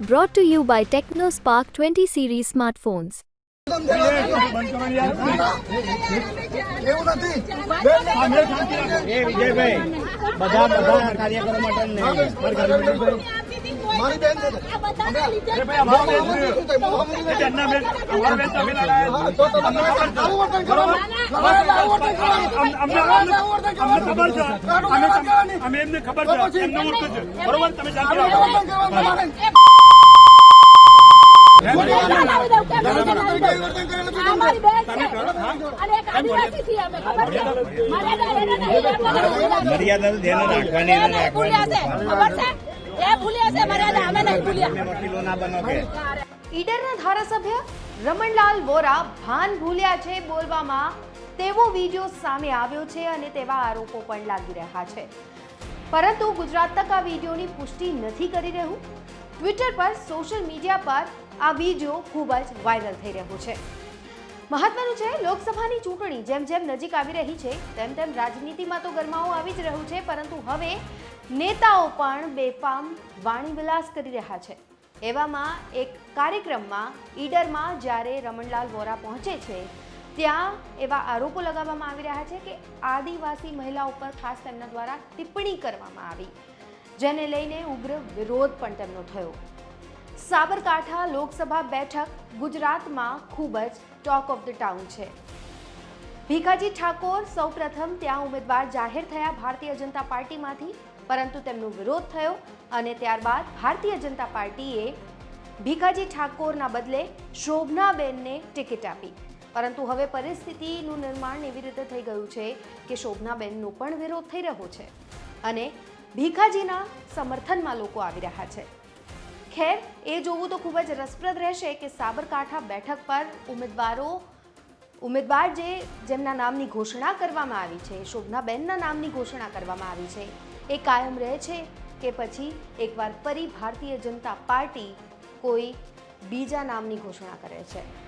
Brought to you by TechnoSpark 20 series smartphones. એવું નથી એ વિજયભાઈ બધા બધા કાર્યકરો માટે ને મારી બેન છે હા, તો તમે આવું વર્તન કરો આવું વર્તન કરો અમે એમને ખબર છે એમને ઓળખું છે બરોબર તમે શાંતિ મર્યાદા તો ધ્યાન રાખવાની ઈડરના ધારાસભ્ય રમણલાલ વોરા ભાન ભૂલ્યા છે બોલવામાં. તેવો વીડિયો સામે આવ્યો છે અને તેવા આરોપો પણ લાગી રહ્યા છે. પરંતુ ગુજરાત તક આ વિડીયોની પુષ્ટિ નથી કરી રહ્યું. ટ્વિટર પર સોશિયલ મીડિયા પર આ વીડિયો ખૂબ જ વાયરલ થઈ રહ્યો છે. મહત્વનું છે, લોકસભાની ચૂંટણી જેમ જેમ નજીક આવી રહી છે, તેમ તેમ રાજનીતિમાં તો ગરમાવો આવી જ રહ્યું છે, પરંતુ હવે નેતાઓ પણ બેફામ વાણી વિલાસ કરી રહ્યા છે. એવામાં એક કાર્યક્રમમાં ઈડરમાં જ્યારે રમણલાલ વોરા પહોંચે છે, ત્યાં એવા આરોપો લગાવવામાં આવી રહ્યા છે કે આદિવાસી મહિલા ઉપર ખાસ તેમના દ્વારા ટિપ્પણી કરવામાં આવી, જેને લઈને ઉગ્ર વિરોધ પણ તેમનો થયો. સાબરકાંઠા લોકસભા બેઠક ગુજરાતમાં ખૂબ જ ટોક ઓફ ધ ટાઉન છે. ભીખાજી ઠાકોર સૌપ્રથમ ત્યાં ઉમેદવાર જાહેર થયા ભારતીય જનતા પાર્ટીમાંથી, પરંતુ તેમનો વિરોધ થયો અને ત્યારબાદ ભારતીય જનતા પાર્ટીએ ભીખાજી ઠાકોરના બદલે શોભનાબેનને ટિકિટ આપી. પરંતુ હવે પરિસ્થિતિનું નિર્માણ એવી રીતે થઈ ગયું છે કે શોભનાબેનનો પણ વિરોધ થઈ રહ્યો છે અને ભીખાજીના સમર્થનમાં લોકો આવી રહ્યા છે. ખેર એ જોવું તો ખૂબ જ રસપ્રદ રહેશે કે સાબરકાંઠા બેઠક પર ઉમેદવારો, ઉમેદવાર જે જેમના નામની ઘોષણા કરવામાં આવી છે, શોભનાબેનના નામની ઘોષણા કરવામાં આવી છે. એ કાયમ રહે છે કે પછી એકવાર ફરી ભારતીય જનતા પાર્ટી કોઈ બીજા નામની ઘોષણા કરે છે.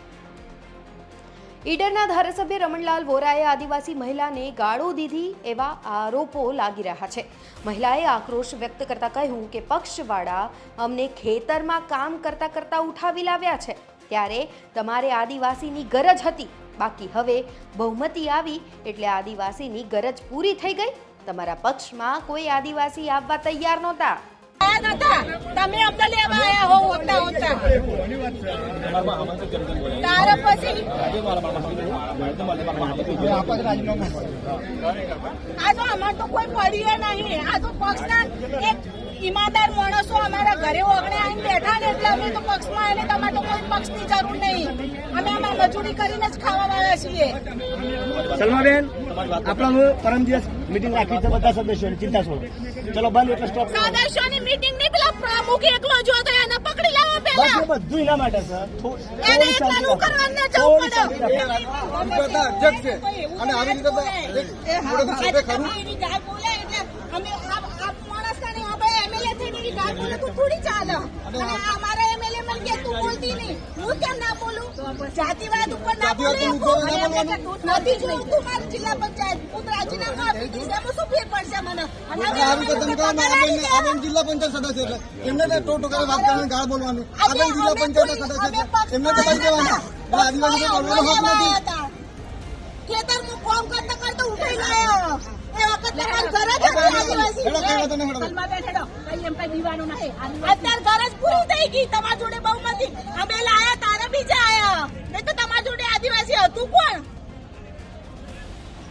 ઈડરના ધારાસભ્ય રમણલાલ વોરાએ આદિવાસી મહિલાને ગાળો દીધી એવા આરોપો લાગી રહ્યા છે. મહિલાએ આક્રોશ વ્યક્ત કરતા કહ્યું કે પક્ષવાળા અમને ખેતરમાં કામ કરતા કરતા ઉઠાવી લાવ્યા છે. ત્યારે તમારે આદિવાસીની ગરજ હતી. બાકી હવે બહુમતી આવી એટલે આદિવાસીની ગરજ પૂરી થઈ ગઈ. તમારા પક્ષમાં કોઈ આદિવાસી આવવા તૈયાર નહોતા. તમે અમને લેવા આવ્યા પછી તો અમાર તો કોઈ પડીએ નહીં. આ તો પક્ષના એક ઈમાનદાર માણસો અમારા ઘરે ઓગણે આવીને બેઠા ને એટલે અમે તો પક્ષમાં એને તમારે તો કોઈ પક્ષની જરૂર નહીં. અમે અમાર મજૂરી કરીને જ ખાવા વાળા છીએ. સલમાબેન આપણા પરમ દિવસ મીટિંગ રાખી છે બધા સદસ્યો ચિંતા છોડો. ચલો બંધ એટલે સ્ટોપ સદસ્યોની મીટિંગની પેલા પ્રમુખ એકલો જો તો એને પકડી લાવો પેલા બસ બધું એના માટે સર એને એકલાનું કરવાનું ના જવું પડે. આમ કરતા અધ્યક્ષ છે. અને આવી રીતે સભ્ય ખરું? અમે આ આ માણસને નહીં, આપણે MLA થઈને એવી ગાળ બોલે તો થોડી ચાલે. અને અમારા એમએલએ મને કે તું બોલતી નહીં. હું કેમ ના બોલું? જાતિવાદ ઉપર ના બોલે. બોલવાનું. નથી જોયું તું મારું જિલ્લા પંચાયત. હું રાજીનામું આપી દઈશ. એમાં શું ફેર પડશે મને? જિલ્લા પંચાયત સદસ્ય છે એમને તો ટોટો કરે વાત કરવાની ગાળ બોલવાનું આપણે જિલ્લા પંચાયત સદસ્ય છે એમને તો આદિવાસી બોલવાનો હક નથી ખેતરમાં કામ કરતા કરતા ઉઠાઈ ગયા એ વખત. અત્યારે ઘર પૂરી થઈ ગઈ તમારા જોડે બહુમતી અમે લાયા તારા બીજા આયા. નહીં તો તમારા જોડે આદિવાસી હતું કોણ?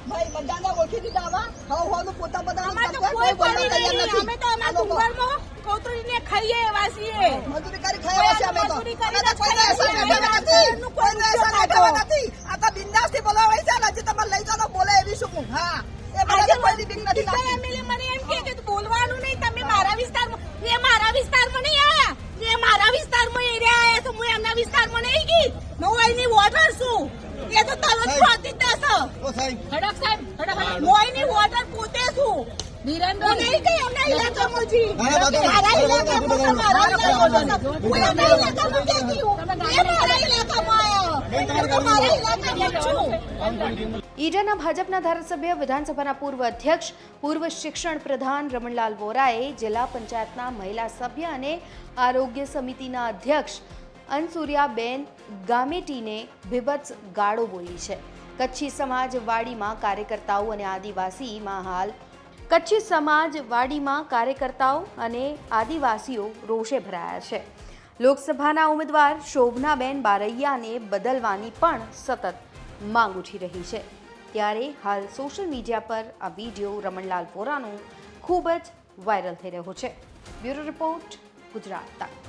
ભાઈ બધાને ઓળખી દીધા આવા. હવ હવનું પોતા પોતાનું અમારે તો કોઈ પડી નહીં. અમે તો અમારા ડુંગરમાં કોતરીને ખાઈએ એવા છીએ મજૂરી કરી અમે તો. મજૂરી અમે તો છીએ. કોઈ એસા નથી બેઠા ખાતો. નથી. આ તો બિંદાસથી બોલાવાય છે ને હજી તમારે લઈ જાઓ ને બોલે એવી શું કહું? હા એ બધાને કોઈની બીક નથી ટીકા લાગતી. એમએલએ મને એમ કહે કે તું બોલવાનું નહીં તમે મારા વિસ્તારમાં એ મારા વિસ્તારમાં નહીં આવ્યા એ મારા વિસ્તારમાં એરિયા આવ્યા તો હું એમના વિસ્તારમાં નહીં ગઈ અહીંની વોટર શું એ તો તરત ફાટી જ દેશે. ઓ સાહેબ. સાહેબ હડક હું વોટર પોતે શું? ધીરેન્દ્ર નહીં કઈ એમના ઇલાકામાં જી ના, ના, ના, મારા ઇલાકામાં મારા ઇલાકામાં હું એમના ઇલાકામાં ક્યાંથી હું? એ મારા ઇલાકામાં આવ્યો. મારા ઇલાકામાં છું. ઈડરના ભાજપના ધારાસભ્ય વિધાનસભાના પૂર્વ અધ્યક્ષ પૂર્વ શિક્ષણ પ્રધાન રમણલાલ વોરાએ જિલ્લા પંચાયતના મહિલા સભ્ય અને આરોગ્ય સમિતિના અધ્યક્ષ અનસુર્યાબેન ગામેટીને ભીભત્સ ગાળો બોલી છે. કચ્છી સમાજવાડીમાં કાર્યકર્તાઓ અને આદિવાસીમાં હાલ કચ્છી સમાજવાડીમાં કાર્યકર્તાઓ અને આદિવાસીઓ રોષે ભરાયા છે. લોકસભાના ઉમેદવાર શોભનાબેન બારૈયાને બદલવાની પણ સતત માંગ ઉઠી રહી છે. ત્યારે હાલ સોશિયલ મીડિયા પર આ વીડિયો રમણલાલ વોરાનો ખૂબ જ વાયરલ થઈ રહ્યો છે. Bureau report Gujarat. તક